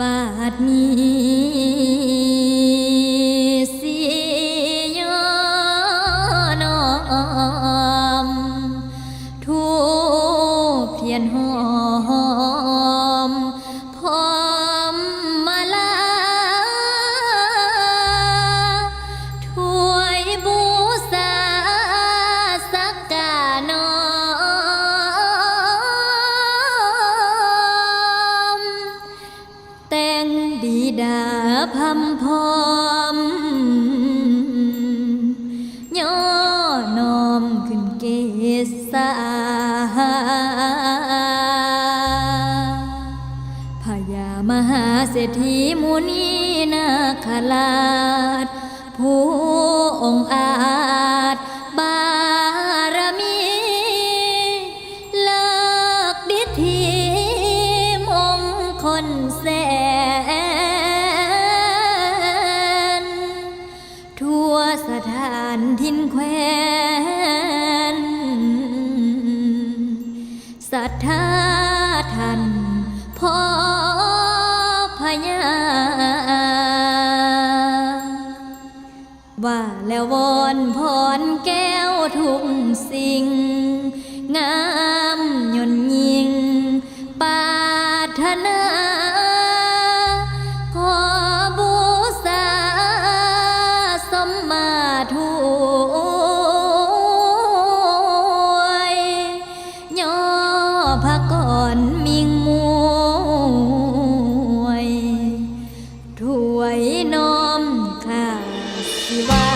บาดนี้สิยอนอมทูเพียนหอ ดีดาพัมพอมย่อนอมขึ้นเกษาพญามหาเศรษฐีมุนีนาคราชผู้องอาจบารมีเลิกดิธีมงคลแสนานทินแควนศรัทธาท่านพ่อพญาว่าแล้ววอนพรแก้วทุกสิ่ง งาม พระก่อนมิงมวยถวยน้อมข้าสิว่า